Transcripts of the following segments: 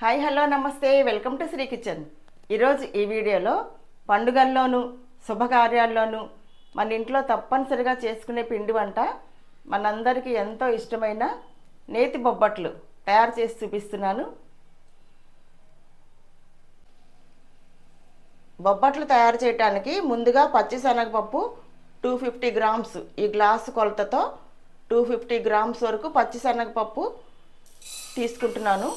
Hi hello నమస్తే. Welcome to Sri kitchen. ఈరోజు ఈ వీడియోలో పండుగల్లోనూ శుభకార్యాల్లోనూ మన ఇంట్లో తప్పనిసరిగా చేసుకునే పిండి వంట మనందరికీ ఎంతో ఇష్టమైన నేతి బొబ్బట్లు తయారు చేసి చూపిస్తున్నాను. బొబ్బట్లు తయారు చేయడానికి ముందుగా పచ్చిశనగపప్పు టూ ఫిఫ్టీ గ్రామ్స్ ఈ గ్లాసు కొలతతో టూ ఫిఫ్టీ గ్రామ్స్ వరకు పచ్చిశనగపప్పు తీసుకుంటున్నాను.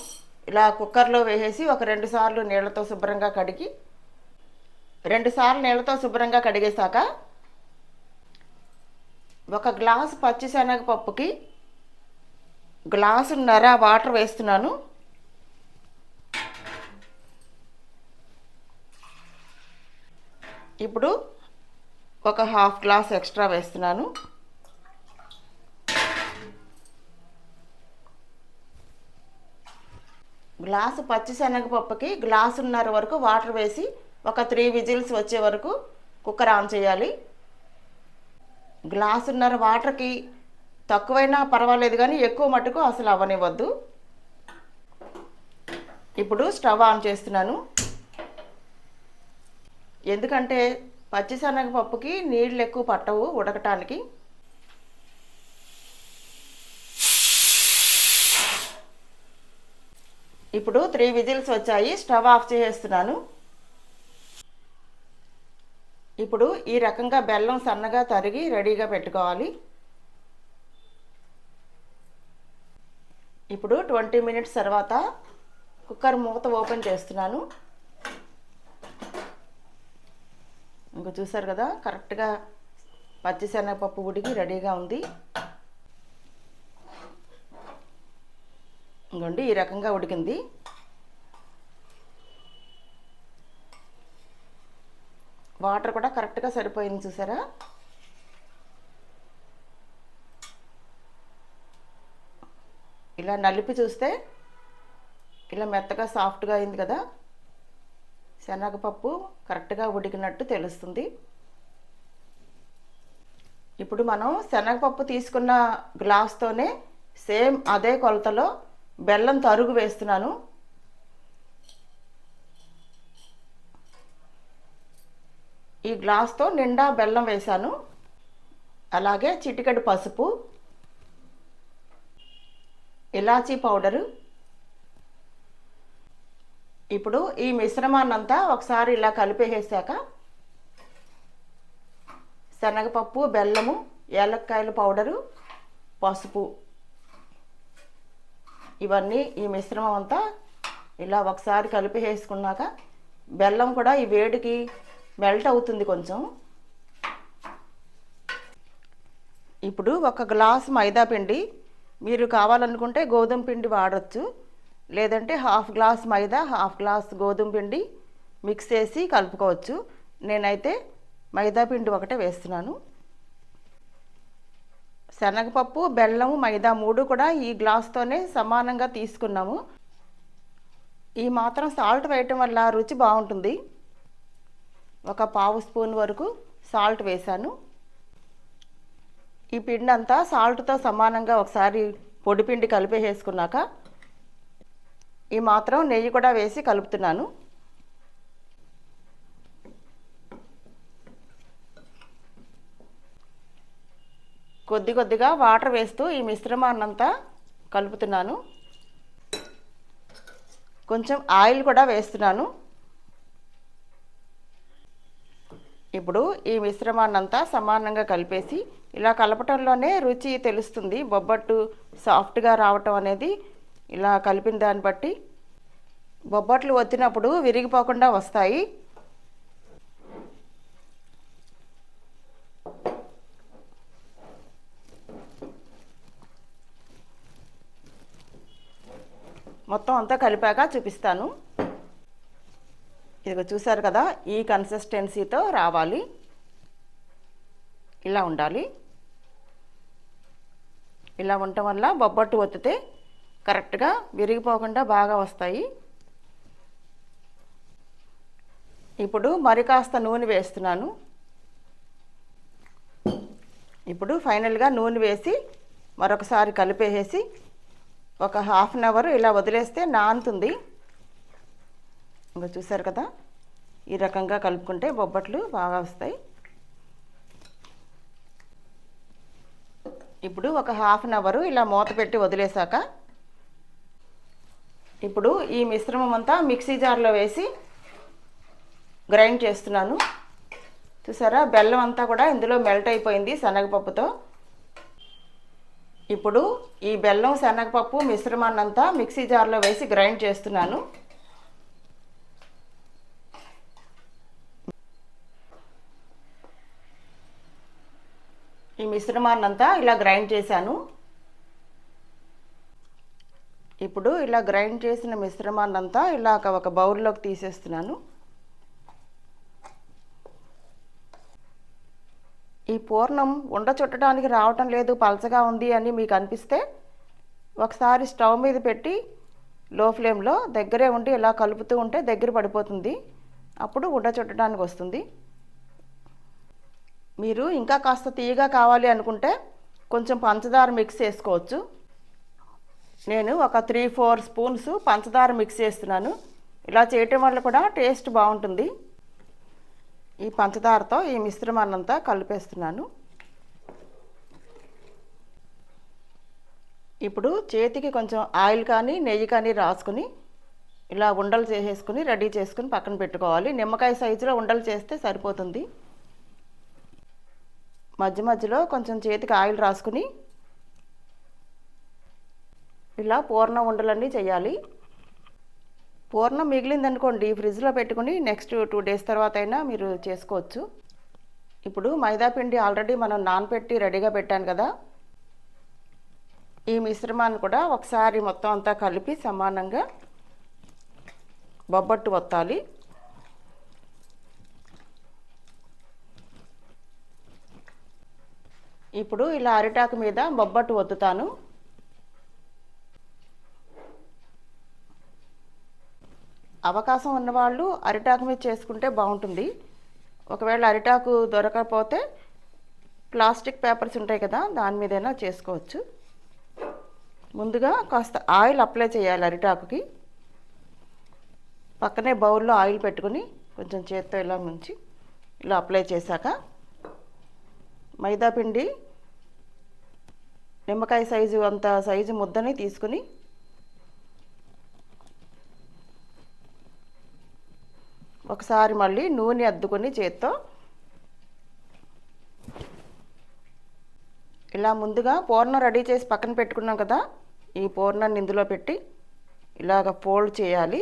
ఇలా కుక్కర్లో వేసేసి ఒక రెండు సార్లు నీళ్ళతో శుభ్రంగా కడిగి రెండు సార్లు నీళ్ళతో శుభ్రంగా కడిగేశాక ఒక గ్లాసు పచ్చిశనగపప్పుకి గ్లాసున్నర వాటర్ వేస్తున్నాను. ఇప్పుడు ఒక హాఫ్ గ్లాస్ ఎక్స్ట్రా వేస్తున్నాను. గ్లాసు పచ్చిశనగపప్పుకి గ్లాసున్నర వరకు వాటర్ వేసి ఒక త్రీ విజిల్స్ వచ్చే వరకు కుక్కర్ ఆన్ చేయాలి. గ్లాసున్నర వాటర్కి తక్కువైనా పర్వాలేదు కానీ ఎక్కువ మటుకు అసలు అవ్వనివ్వద్దు. ఇప్పుడు స్టవ్ ఆన్ చేస్తున్నాను. ఎందుకంటే పచ్చిశనగపప్పుకి నీళ్ళు ఎక్కువ పట్టవు ఉడకటానికి. ఇప్పుడు త్రీ విజిల్స్ వచ్చాయి. స్టవ్ ఆఫ్ చేసేస్తున్నాను ఇప్పుడు ఈ రకంగా బెల్లం సన్నగా తరిగి రెడీగా పెట్టుకోవాలి. ఇప్పుడు ట్వంటీ మినిట్స్ తర్వాత కుక్కర్ మూత ఓపెన్ చేస్తున్నాను. ఇంక చూసారు కదా కరెక్ట్గా పచ్చిశనగపప్పు ఉడికి రెడీగా ఉంది. ఇంకోండి ఈ రకంగా ఉడికింది. వాటర్ కూడా కరెక్ట్గా సరిపోయింది చూసారా? ఇలా నలిపి చూస్తే ఇలా మెత్తగా సాఫ్ట్గా అయింది కదా? శనగపప్పు కరెక్ట్గా ఉడికినట్టు తెలుస్తుంది. ఇప్పుడు మనం శనగపప్పు తీసుకున్న గ్లాస్తోనే సేమ్ అదే కొలతలో బెల్లం తరుగు వేస్తున్నాను. ఈ గ్లాస్తో నిండా బెల్లం వేశాను. అలాగే చిటికెడు పసుపు ఇలాచీ పౌడరు. ఇప్పుడు ఈ మిశ్రమాన్నంతా ఒకసారి ఇలా కలిపేసాక శనగపప్పు బెల్లము ఏలక్కాయల పౌడరు పసుపు. ఇవన్నీ ఈ మిశ్రమం అంతా ఇలా ఒకసారి కలిపి వేసుకున్నాక బెల్లం కూడా ఈ వేడికి మెల్ట్ అవుతుంది కొంచెం. ఇప్పుడు ఒక గ్లాస్ మైదా పిండి. మీరు కావాలనుకుంటే గోధుమ పిండి వాడచ్చు. లేదంటే half glass maida half glass గోధుమ పిండి మిక్స్ చేసి కలుపుకోవచ్చు. నేనైతే మైదా పిండి ఒకటే వేస్తున్నాను. శనగపప్పు బెల్లము మైదా మూడు కూడా ఈ గ్లాస్తోనే సమానంగా తీసుకున్నాము. ఈ మాత్రం సాల్ట్ వేయటం వల్ల రుచి బాగుంటుంది. ఒక పావు స్పూన్ వరకు సాల్ట్ వేశాను. ఈ పిండి అంతా సాల్ట్తో సమానంగా ఒకసారి పొడి పిండి కలిపేసుకున్నాక ఈ మాత్రం నెయ్యి కూడా వేసి కలుపుతున్నాను. కొద్ది కొద్దిగా వాటర్ వేస్తూ ఈ మిశ్రమాన్నంతా కలుపుతున్నాను. కొంచెం ఆయిల్ కూడా వేస్తున్నాను. ఇప్పుడు ఈ మిశ్రమాన్నంతా సమానంగా కలిపేసి ఇలా కలపటంలోనే రుచి తెలుస్తుంది. బొబ్బట్టు సాఫ్ట్గా రావటం అనేది ఇలా కలిపిన దాన్ని బట్టి బొబ్బట్లు వచ్చినప్పుడు విరిగిపోకుండా వస్తాయి. మొత్తం అంతా కలిపాక చూపిస్తాను. ఇదిగో చూసారు కదా ఈ కన్సిస్టెన్సీతో రావాలి. ఇలా ఉండాలి. ఇలా ఉండటం వల్ల బొబ్బట్టు ఒత్తితే కరెక్ట్గా విరిగిపోకుండా బాగా వస్తాయి. ఇప్పుడు మరి కాస్త నూనె వేస్తున్నాను. ఇప్పుడు ఫైనల్గా నూనె వేసి మరొకసారి కలిపేసేసి ఒక హాఫ్ అన్ అవర్ ఇలా వదిలేస్తే నానుతుంది ఇంకా చూసారు కదా? ఈ రకంగా కలుపుకుంటే బొబ్బట్లు బాగా వస్తాయి. ఇప్పుడు ఒక హాఫ్ అన్ అవర్ ఇలా మూత పెట్టి వదిలేసాక ఇప్పుడు ఈ మిశ్రమం అంతా మిక్సీ జార్లో వేసి గ్రైండ్ చేస్తున్నాను. చూసారా? బెల్లం అంతా కూడా ఇందులో మెల్ట్ అయిపోయింది శనగపప్పుతో. ఇప్పుడు ఈ బెల్లం శనగపప్పు మిశ్రమాన్నంతా మిక్సీ జార్లో వేసి గ్రైండ్ చేస్తున్నాను. ఈ మిశ్రమాన్నంతా ఇలా గ్రైండ్ చేశాను. ఇప్పుడు ఇలా గ్రైండ్ చేసిన మిశ్రమాన్నంతా ఇలా ఒక బౌల్లోకి తీసేస్తున్నాను. ఈ పూర్ణం ఉండ చుట్టడానికి రావటం లేదు పలచగా ఉంది అని మీకు అనిపిస్తే ఒకసారి స్టవ్ మీద పెట్టి లో ఫ్లేమ్లో దగ్గరే ఉండి ఇలా కలుపుతూ ఉంటే దగ్గర పడిపోతుంది. అప్పుడు ఉండ చుట్టడానికి వస్తుంది. మీరు ఇంకా కాస్త తీయగా కావాలి అనుకుంటే కొంచెం పంచదార మిక్స్ చేసుకోవచ్చు. నేను ఒక త్రీ ఫోర్ స్పూన్స్ పంచదార మిక్స్ చేస్తున్నాను. ఇలా చేయటం వల్ల కూడా టేస్ట్ బాగుంటుంది. ఈ పంచదారతో ఈ మిశ్రమాన్నంతా కలిపేస్తున్నాను. ఇప్పుడు చేతికి కొంచెం ఆయిల్ కానీ నెయ్యి కానీ రాసుకుని ఇలా ఉండలు చేసేసుకుని రెడీ చేసుకుని పక్కన పెట్టుకోవాలి. నిమ్మకాయ సైజులో ఉండలు చేస్తే సరిపోతుంది. మధ్య మధ్యలో కొంచెం చేతికి ఆయిల్ రాసుకుని ఇలా పూర్ణ ఉండలన్నీ చేయాలి. పూర్ణం మిగిలిందనుకోండి ఫ్రిడ్జ్లో పెట్టుకుని నెక్స్ట్ టూ డేస్ తర్వాత అయినా మీరు చేసుకోవచ్చు. ఇప్పుడు మైదాపిండి ఆల్రెడీ మనం నానపెట్టి రెడీగా పెట్టాను కదా. ఈ మిశ్రమాన్ని కూడా ఒకసారి మొత్తం అంతా కలిపి సమానంగా బొబ్బట్టు వత్తాలి ఇప్పుడు ఇలా అరిటాకు మీద బొబ్బట్టు వత్తుతాను అవకాశం ఉన్నవాళ్ళు అరిటాకు మీద చేసుకుంటే బాగుంటుంది. ఒకవేళ అరిటాకు దొరకకపోతే ప్లాస్టిక్ పేపర్స్ ఉంటాయి కదా దాని మీదైనా చేసుకోవచ్చు. ముందుగా కాస్త ఆయిల్ అప్లై చేయాలి అరిటాకుకి. పక్కనే బౌల్లో ఆయిల్ పెట్టుకుని కొంచెం చేత్తో ఇలా ముంచి ఇలా అప్లై చేశాక మైదా పిండి నిమ్మకాయ సైజు అంత సైజు ముద్దని తీసుకుని ఒకసారి మళ్ళీ నూనె అద్దుకొని చేత్తో ఇలా ముందుగా పూర్ణం రెడీ చేసి పక్కన పెట్టుకున్నాం కదా ఈ పూర్ణాన్ని ఇందులో పెట్టి ఇలాగ ఫోల్డ్ చేయాలి.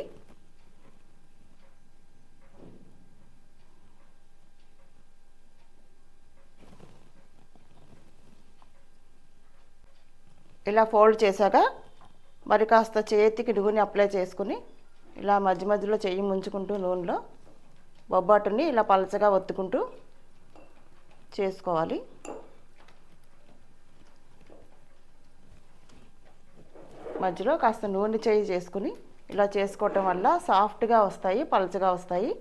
ఇలా ఫోల్డ్ చేశాక మరి కాస్త చేతికి నూనె అప్లై చేసుకుని ఇలా మధ్య మధ్యలో చెయ్యి ముంచుకుంటూ నూనెలో బొబ్బాటుని ఇలా పలచగా ఒత్తుకుంటూ చేసుకోవాలి. మధ్యలో కాస్త నూనె చేయి చేసుకుని ఇలా చేసుకోవటం వల్ల సాఫ్ట్గా వస్తాయి పలచగా వస్తాయి.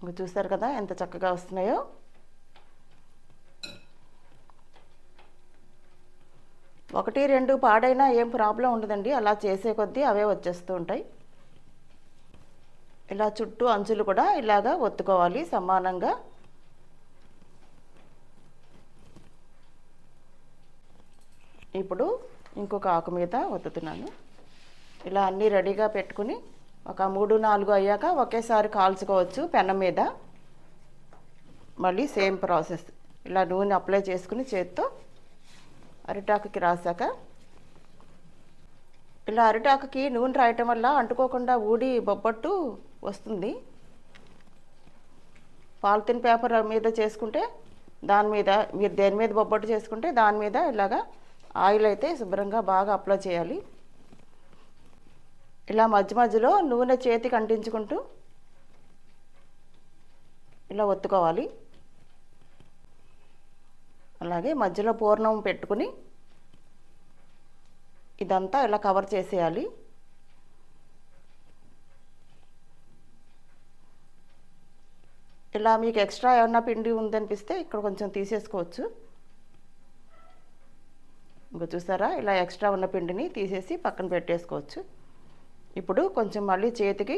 ఇంకా చూస్తారు కదా ఎంత చక్కగా వస్తున్నాయో? ఒకటి రెండు పాడైనా ఏం ప్రాబ్లం ఉండదండి. అలా చేసే కొద్దీ అవే వచ్చేస్తూ ఉంటాయి. ఇలా చుట్టూ అంచులు కూడా ఇలాగా ఒత్తుకోవాలి సమానంగా. ఇప్పుడు ఇంకొక ఆకు మీద ఒత్తుతున్నాను. ఇలా అన్నీ రెడీగా పెట్టుకుని ఒక మూడు నాలుగు అయ్యాక ఒకేసారి కాల్చుకోవచ్చు పెనం మీద. మళ్ళీ సేమ్ ప్రాసెస్. ఇలా నూనె అప్లై చేసుకుని చేత్తో అరిటాకుకి రాసాక ఇలా అరిటాకుకి నూనె రాయటం వల్ల అంటుకోకుండా ఊడి బొబ్బట్టు వస్తుంది. పాలిథిన్ పేపర్ మీద చేసుకుంటే దాని మీద మీరు దేని మీద బొబ్బట్టు చేసుకుంటే దాని మీద ఇలాగా ఆయిల్ అయితే శుభ్రంగా బాగా అప్లై చేయాలి. ఇలా మధ్య మధ్యలో నూనె చేతికి అంటించుకుంటూ ఇలా ఒత్తుకోవాలి. అలాగే మధ్యలో పూర్ణం పెట్టుకుని ఇదంతా ఇలా కవర్ చేసేయాలి. ఇలా మీకు ఎక్స్ట్రా ఏమన్నా పిండి ఉందనిపిస్తే ఇక్కడ కొంచెం తీసేసుకోవచ్చు. ఇంకా చూసారా? ఇలా ఎక్స్ట్రా ఉన్న పిండిని తీసేసి పక్కన పెట్టేసుకోవచ్చు. ఇప్పుడు కొంచెం మళ్ళీ చేతికి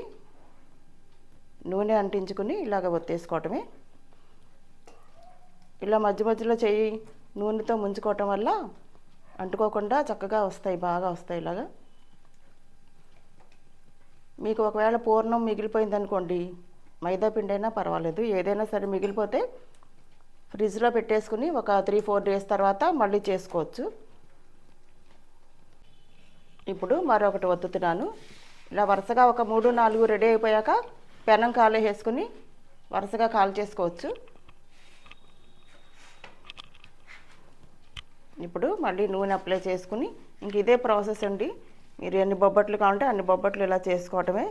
నూనె అంటించుకుని ఇలాగ ఒత్తేసుకోవటమే. ఇలా మధ్య మధ్యలో చేయి నూనెతో ముంచుకోవటం వల్ల అంటుకోకుండా చక్కగా వస్తాయి బాగా వస్తాయి ఇలాగా. మీకు ఒకవేళ పూర్ణం మిగిలిపోయింది అనుకోండి మైదా పిండి అయినా పర్వాలేదు ఏదైనా సరే మిగిలిపోతే ఫ్రిడ్జ్లో పెట్టేసుకుని ఒక త్రీ ఫోర్ డేస్ తర్వాత మళ్ళీ చేసుకోవచ్చు. ఇప్పుడు మరొకటి వత్తుతున్నాను ఇలా వరుసగా ఒక మూడు నాలుగు రెడీ అయిపోయాక పెనం కాలే వేసుకుని వరుసగా కాల్ చేసుకోవచ్చు. ఇప్పుడు మళ్ళీ నూనె అప్లై చేసుకుని ఇంక ఇదే ప్రాసెస్ అండి. మీరు ఎన్ని బొబ్బట్లు కావాలంటే అన్ని బొబ్బట్లు ఇలా చేసుకోవటమే.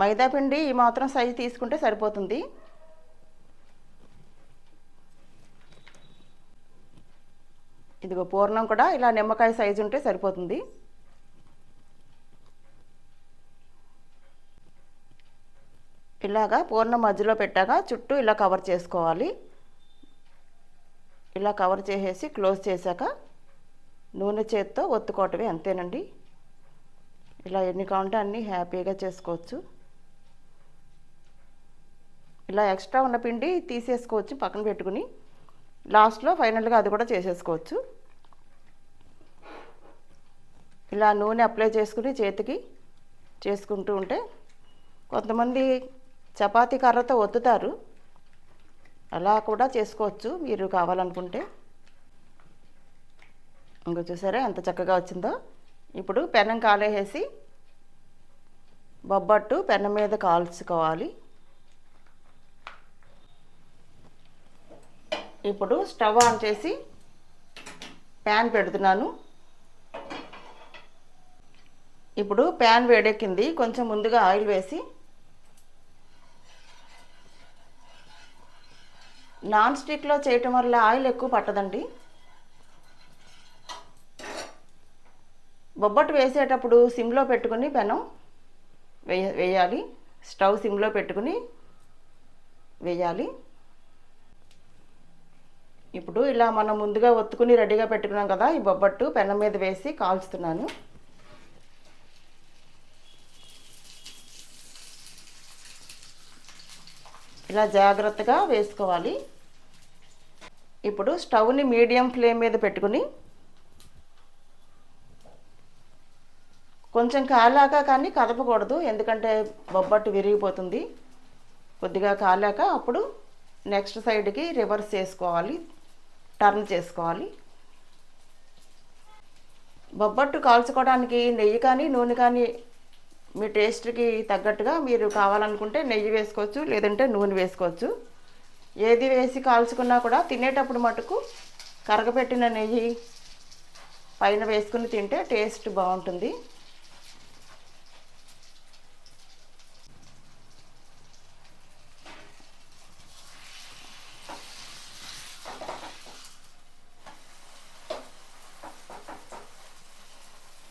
మైదాపిండి ఈ మాత్రం సైజు తీసుకుంటే సరిపోతుంది. ఇదిగో పూర్ణం కూడా ఇలా నిమ్మకాయ సైజు ఉంటే సరిపోతుంది. ఇలాగా పూర్ణం మధ్యలో పెట్టాక చుట్టూ ఇలా కవర్ చేసుకోవాలి. ఇలా కవర్ చేసేసి క్లోజ్ చేశాక నూనె చేత్తో ఒత్తుకోవటమే అంతేనండి. ఇలా ఎన్ని కావాలంటే అన్నీ హ్యాపీగా చేసుకోవచ్చు. ఇలా ఎక్స్ట్రా ఉన్న పిండి తీసేసుకోవచ్చు పక్కన పెట్టుకుని. లాస్ట్లో ఫైనల్గా అది కూడా చేసేసుకోవచ్చు. ఇలా నూనె అప్లై చేసుకుని చేతికి చేసుకుంటూ ఉంటే కొంతమంది చపాతీ కర్రతో ఒత్తుతారు. అలా కూడా చేసుకోవచ్చు మీరు కావాలనుకుంటే. ఇంకో చూసారా ఎంత చక్కగా వచ్చిందో. ఇప్పుడు పెనం కాలేసి బొబ్బట్టు పెనం మీద కాల్చుకోవాలి. ఇప్పుడు స్టవ్ ఆన్ చేసి ప్యాన్ పెడుతున్నాను. ఇప్పుడు ప్యాన్ వేడెక్కింది కొంచెం ముందుగా ఆయిల్ వేసి నాన్ స్టిక్లో చేయటం వల్ల ఆయిల్ ఎక్కువ పట్టదండి. బొబ్బట్టు వేసేటప్పుడు సిమ్లో పెట్టుకుని పెనం వేయ వేయాలి. స్టవ్ సిమ్లో పెట్టుకుని వేయాలి. ఇప్పుడు ఇలా మనం ముందుగా ఒత్తుకుని రెడీగా పెట్టుకున్నాం కదా ఈ బొబ్బట్టు పెనం మీద వేసి కాల్చుతున్నాను. ఇలా జాగ్రత్తగా వేసుకోవాలి. ఇప్పుడు స్టవ్ని మీడియం ఫ్లేమ్ మీద పెట్టుకుని కొంచెం కాలాక కానీ కదపకూడదు ఎందుకంటే బొబ్బట్టు విరిగిపోతుంది. కొద్దిగా కాలాక అప్పుడు నెక్స్ట్ సైడ్కి రివర్స్ చేసుకోవాలి టర్న్ చేసుకోవాలి. బొబ్బట్టు కాల్చుకోవడానికి నెయ్యి కానీ నూనె కానీ మీ టేస్ట్కి తగ్గట్టుగా మీరు కావాలనుకుంటే నెయ్యి వేసుకోవచ్చు లేదంటే నూనె వేసుకోవచ్చు. ఏది వేసి కాల్చుకున్నా కూడా తినేటప్పుడు మటుకు కరగపెట్టిన నెయ్యి పైన వేసుకుని తింటే టేస్ట్ బాగుంటుంది.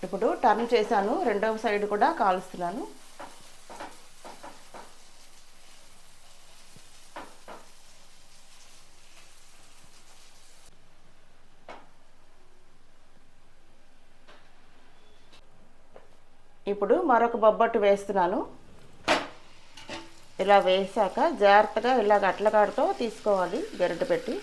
ఇప్పుడు టర్న్ చేశాను రెండవ సైడ్ కూడా కాలుస్తున్నాను. ఇప్పుడు మరొక బొబ్బట్టు వేస్తున్నాను. ఇలా వేసాక జాగ్రత్తగా ఇలా అట్లగాడుతో తీసుకోవాలి గరిట పెట్టి.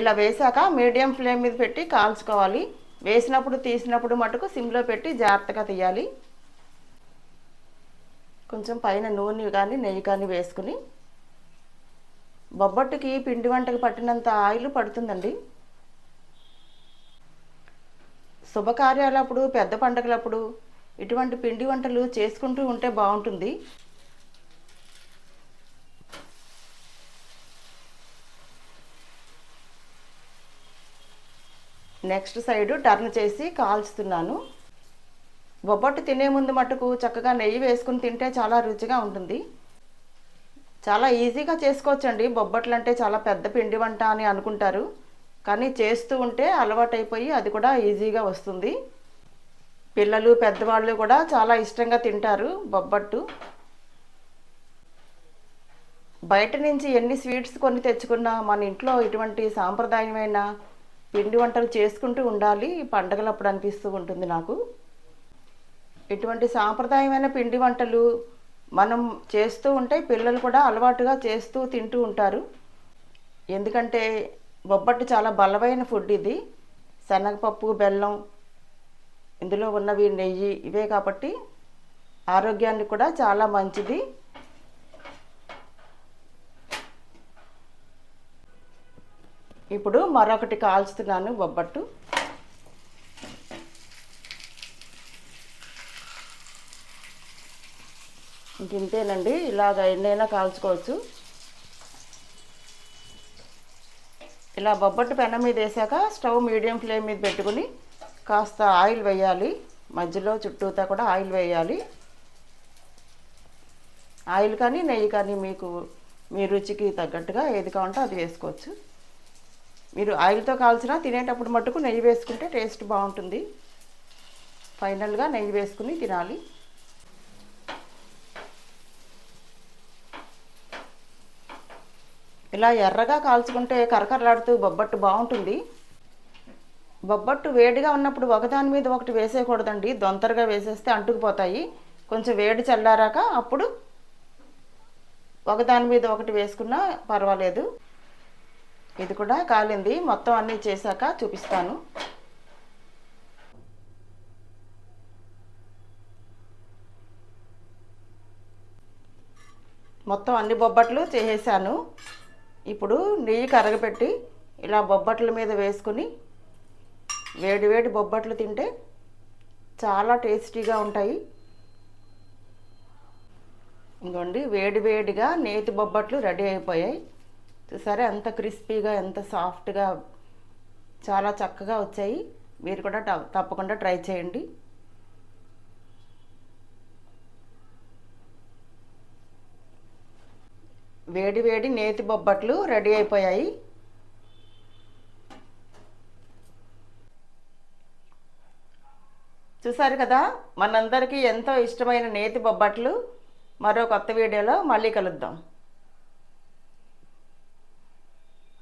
ఇలా వేసాక మీడియం ఫ్లేమ్ మీద పెట్టి కాల్చుకోవాలి. వేసినప్పుడు తీసినప్పుడు మటుకు సిమ్లో పెట్టి జాగ్రత్తగా తీయాలి. కొంచెం పైన నూనె కానీ నెయ్యి కానీ వేసుకుని బొబ్బట్టుకి పిండి వంటకు పట్టినంత ఆయిల్ పడుతుందండి. శుభకార్యాలప్పుడు పెద్ద పండగలప్పుడు ఇటువంటి పిండి వంటలు చేసుకుంటూ ఉంటే బాగుంటుంది. నెక్స్ట్ సైడ్ టర్న్ చేసి కాల్చుతున్నాను. బొబ్బట్టు తినే ముందు మటుకు చక్కగా నెయ్యి వేసుకుని తింటే చాలా రుచిగా ఉంటుంది. చాలా ఈజీగా చేసుకోవచ్చండి. బొబ్బట్లు అంటే చాలా పెద్ద పిండి వంట అని అనుకుంటారు. కానీ చేస్తూ ఉంటే అలవాటైపోయి అది కూడా ఈజీగా వస్తుంది. పిల్లలు పెద్దవాళ్ళు కూడా చాలా ఇష్టంగా తింటారు బొబ్బట్టు. బయట నుంచి ఎన్ని స్వీట్స్ కొని తెచ్చుకున్నా మన ఇంట్లో ఇటువంటి సాంప్రదాయమైన పిండి వంటలు చేసుకుంటూ ఉండాలి. పండగలప్పుడు అనిపిస్తూ ఉంటుంది నాకు. ఇటువంటి సాంప్రదాయమైన పిండి వంటలు మనం చేస్తూ ఉంటే పిల్లలు కూడా అలవాటుగా చేస్తూ తింటూ ఉంటారు. ఎందుకంటే బొబ్బట్టు చాలా బలమైన ఫుడ్ ఇది. శనగపప్పు బెల్లం ఇందులో ఉన్నవి నెయ్యి ఇవే కాబట్టి ఆరోగ్యానికి కూడా చాలా మంచిది. ఇప్పుడు మరొకటి కాల్చుతున్నాను బొబ్బట్టు. ఇంతేనండి ఇలాగ ఎన్నైనా కాల్చుకోవచ్చు. ఇలా బొబ్బట్టు పెనం మీద వేసాక స్టవ్ మీడియం ఫ్లేమ్ మీద పెట్టుకుని కాస్త ఆయిల్ వేయాలి. మధ్యలో చుట్టూతా కూడా ఆయిల్ వేయాలి. ఆయిల్ కానీ నెయ్యి కానీ మీకు మీ రుచికి తగ్గట్టుగా ఏది కావాలంటే అది వేసుకోవచ్చు. మీరు ఆయిల్తో కాల్చినా తినేటప్పుడు మట్టుకు నెయ్యి వేసుకుంటే టేస్ట్ బాగుంటుంది. ఫైనల్గా నెయ్యి వేసుకుని తినాలి. ఇలా ఎర్రగా కాల్చుకుంటే కరకరలాడుతూ బొబ్బట్టు బాగుంటుంది. బొబ్బట్టు వేడిగా ఉన్నప్పుడు ఒకదాని మీద ఒకటి వేసేయకూడదండి. దొంతరగా వేసేస్తే అంటుకుపోతాయి. కొంచెం వేడి చల్లారాక అప్పుడు ఒకదాని మీద ఒకటి వేసుకున్నా పర్వాలేదు. ఇది కూడా కాలింది. మొత్తం అన్నీ చేశాక చూపిస్తాను. మొత్తం అన్ని బొబ్బట్లు చేసేసాను. ఇప్పుడు నెయ్యి కరగపెట్టి ఇలా బొబ్బట్ల మీద వేసుకుని వేడి వేడి బొబ్బట్లు తింటే చాలా టేస్టీగా ఉంటాయి. ఇంకోండి వేడి వేడిగా నేతి బొబ్బట్లు రెడీ అయిపోయాయి. చూసారా ఎంత క్రిస్పీగా ఎంత సాఫ్ట్గా చాలా చక్కగా వచ్చాయి. మీరు కూడా తప్పకుండా ట్రై చేయండి. వేడి వేడి నేతి బొబ్బట్లు రెడీ అయిపోయాయి. చూసారు కదా మనందరికీ ఎంతో ఇష్టమైన నేతి బొబ్బట్లు. మరో కొత్త వీడియోలో మళ్ళీ కలుద్దాం.